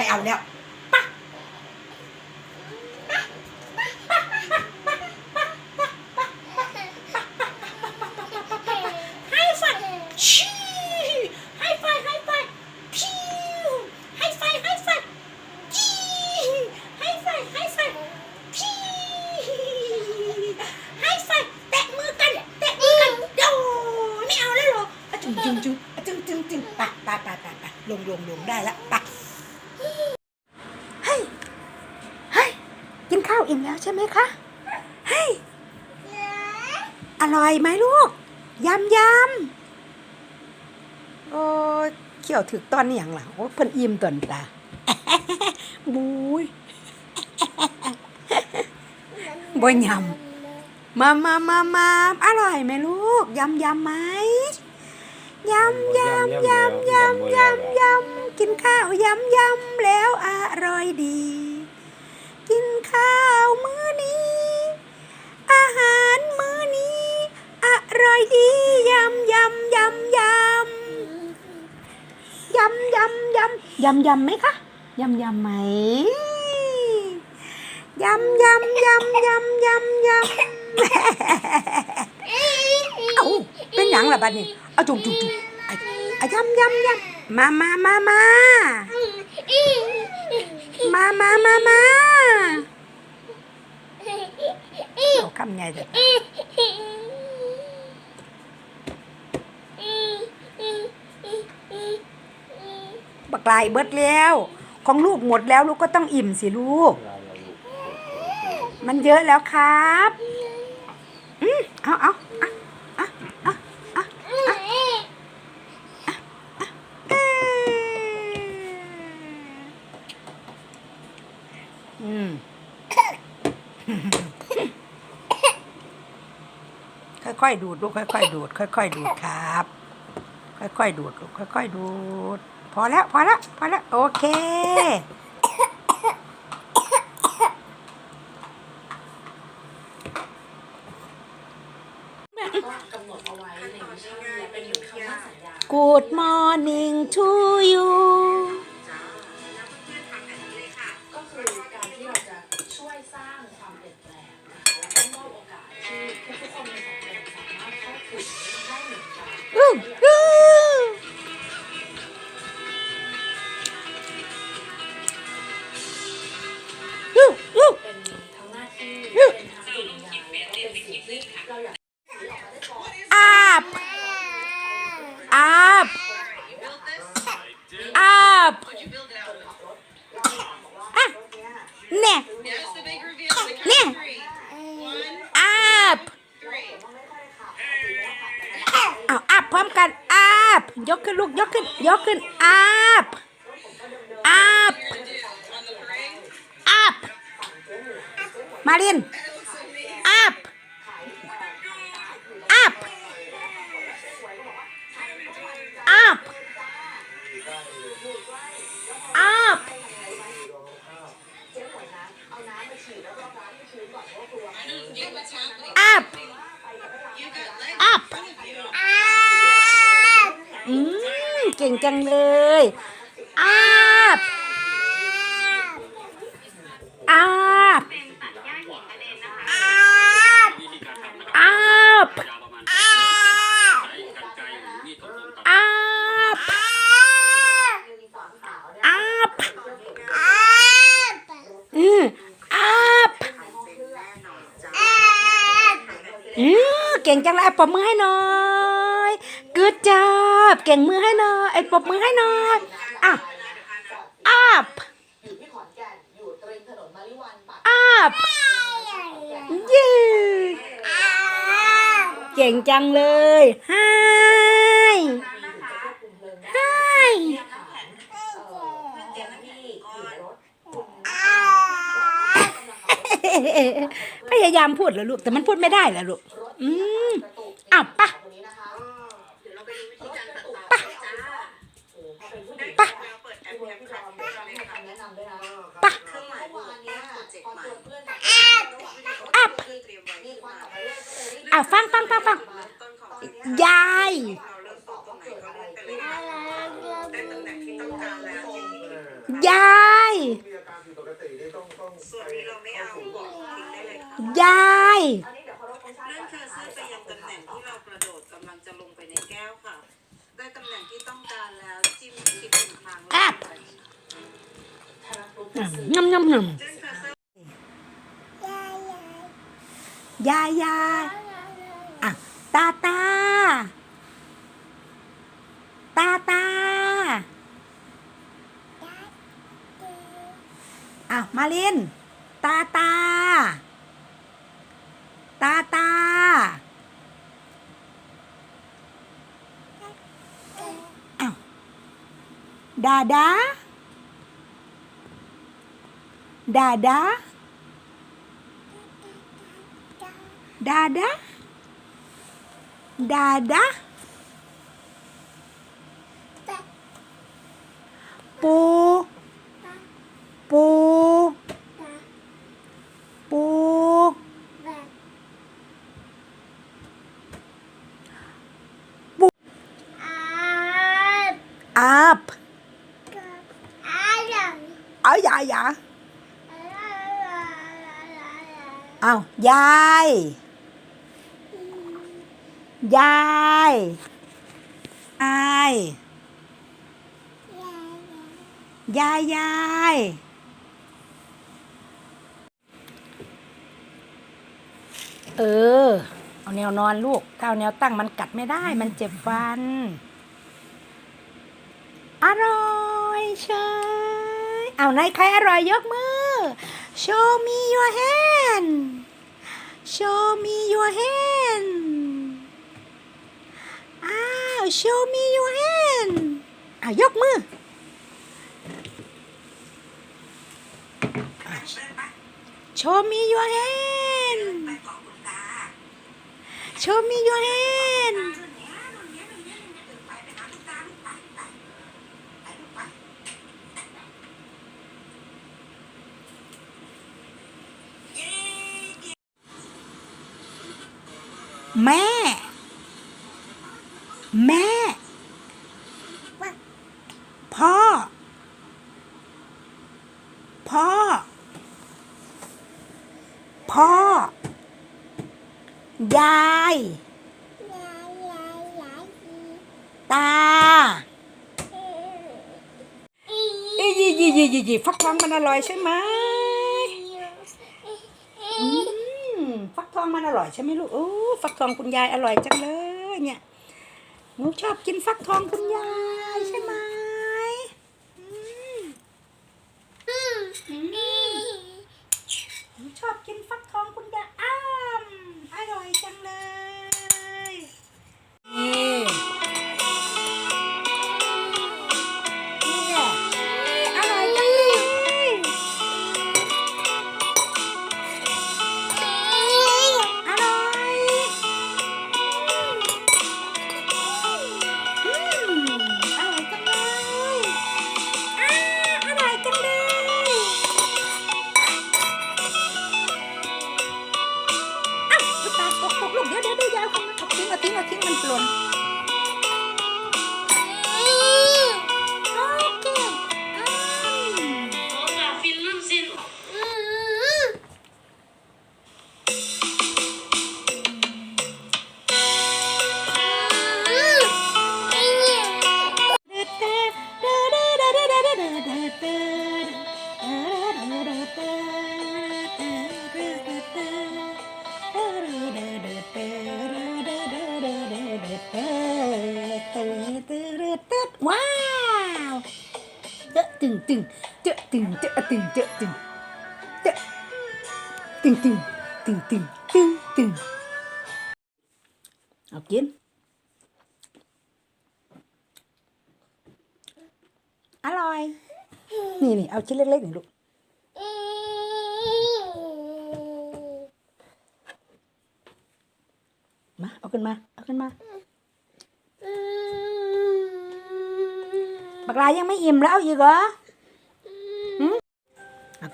ไม่เอาแล้วจุงจุงจุงจุงปะปะปะปะปะลงลงลงได้แล้ว อิ่มแล้วใช่ไหมคะเฮ้ยอร่อยไหมลูกยำยำโอ้ยเขี่ยวถึกตอนนี้อย่างหลังโอ้ยเพิ่นอิ่มตอนตาบุยบ่ยำมามามามาอร่อยไหมลูกยำยำไหมยำยำยำยำยำยำกินข้าวยำยำแล้วอร่อยดีกิน ข้าวมื้อนี้ อาหารมื้อนี้ อร่อยดียำยำยำยำยำยำยำยำยำไหมคะยำยำไหมยำยำยำยำยำยำเอาเป็นหยังล่ะบัดนี้เอาจุกจุกจุกอะอะยำยำยำมามามามา มามามามา เอาคำไงเด็ดบักลายเบิดแล้ว ของลูกหมดแล้วลูกก็ต้องอิ่มสิลูก มันเยอะแล้วครับ อืมเอาเอาเอาเอาเอาเอาเอาเอ้ยอืม ค่อยๆดูดลูกค่อยๆดูด ค่อย ๆ ดูดครับ ค่อยๆดูดลูกค่อย ๆ ดูด พอแล้วพอแล้วพอแล้วโอเคกำหน เนี่ย เนี่ย up เอา up พร้อมกัน up ยกขึ้นลูกยกขึ้น ยกขึ้น up up up มาเรียน up up up up up up อืมเก่งจังเลย up up up up up อืม up อืมเก่งจังเลย ปรบมือให้หน่อย good job เก่งมือให้หน่อยไอ้ปรบมือให้หน่อยอะ up อยู่ที่ขอนแก่นอยู่ตริมถนนมาริวันปาก up เย้เก่งจังเลย hi hi พยายามพูดเหรอลูก แต่มันพูดไม่ได้เหรอลูก อืมอ้าวปะปะปะปะอัพอ้าวฟังฟังฟังฟังยายยายยาย กรุ๊ป อืม สื่อ ยำยำย เลื่อนเคอร์เซอร์ ำยายยายอ่ะตาตา ตาตาอ่ะมาลิน ตาตา ตาตา อ้าวดาดา ดาดาดาดาดาดาปูปูปูอัพเอาอย่าอย่ายาย ยายยายยายยายเออ เอาแนวนอนลูกถ้าเอาแนวตั้งมันกัดไม่ได้ มันเจ็บฟัน อร่อยเชยเอาไหนใครอร่อยยกมือ show me your hand hand อ้าว show me your hand อ้าวยกมือ show me your hand show me your hand แม่ แม่ พ่อ พ่อ พ่อ ยาย ตาอียี่ยี่ยี่ยี่ยี่ฟักทองมันอร่อยใช่ไหมอืม ฟักทองมันอร่อยใช่ไหมลูกโอ้ฟักทองคุณยายอร่อยจังเลย เนี่ยหนูชอบกินฟักทองคุณยาย ตึงเจอตึงเจอตึงเจอตึงเจอตึงตึงตึงตึงตึงตึงเอากินอร่อย นี่นี่เอาชิ้นเล็กๆหน่อยลูกมา เอาขึ้นมา เอาขึ้นมาบักลายังไม่อิ่มแล้วเอาอีกเหรอหืมเอา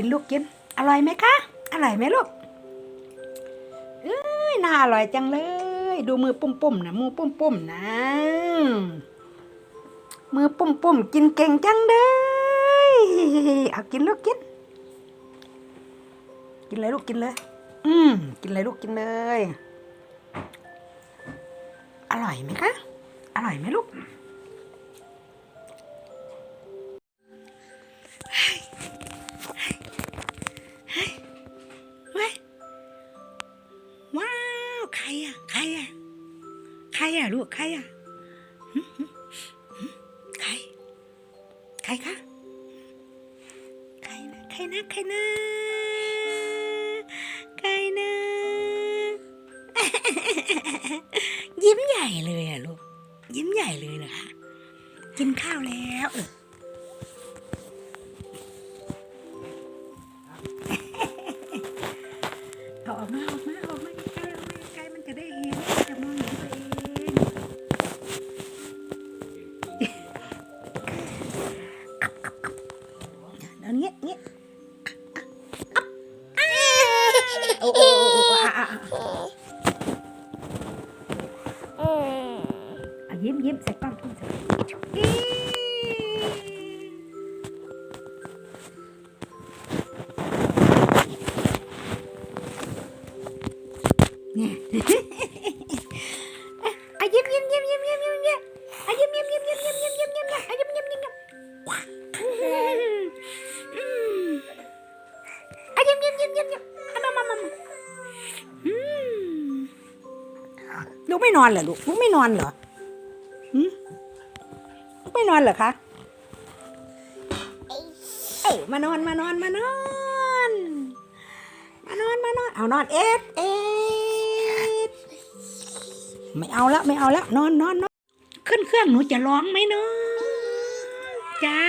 กินลูกกิน อร่อยไหมคะ อร่อยไหมลูกเอ้ยน่าอร่อยจังเลย ดูมือปุ่มๆนะมือปุ่มๆนะมือปุ่มๆกินเก่งจังเลยเอากินลูกกิน กินเลยลูกกินเลย อืมกินเลยลูกกินเลย อร่อยไหมคะ อร่อยไหมลูก ญ่เลยอะลูก ยิ้มใหญ่เลยนะคะ กินข้าวแล้วเอออาออกมาออกมาออกมาใกล้ๆออกมาใกล้มันจะได้เห็นจะมองเห็นตัวเองเดี๋ยวนี้นี้โอ้โอ้โอ้อะอะอะ ยิ้มยิ้มใส่กล้องทุ่มใส่เนี่ยอะยิ้มยิ้มยิ้มยิ้มยิ้มยิ้มยิ้มอะยิ้มยิ้มยิ้มยิ้มยิ้มยิ้มยิ้มยิ้มอะยิ้มยิ้มยิ้มยิ้มว้าอืมอะยิ้มยิ้มยิ้มยิ้มยิ้มอะมามามามาอืมลูกไม่นอนเหรอลูกลูกไม่นอนเหรอหืมลูก ไม่นอนเหรอคะเอ้ยมานอนมานอนมานอน มานอนมานอน เอานอนเอ็ดเอ็ดไม่เอาละไม่เอาละนอนนอนนอนขึ้นเครื่องหนูจะร้องไหมเนาะจ้า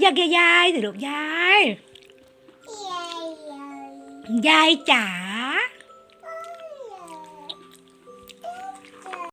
อยากยายสิลูกยาย ยายจ๋า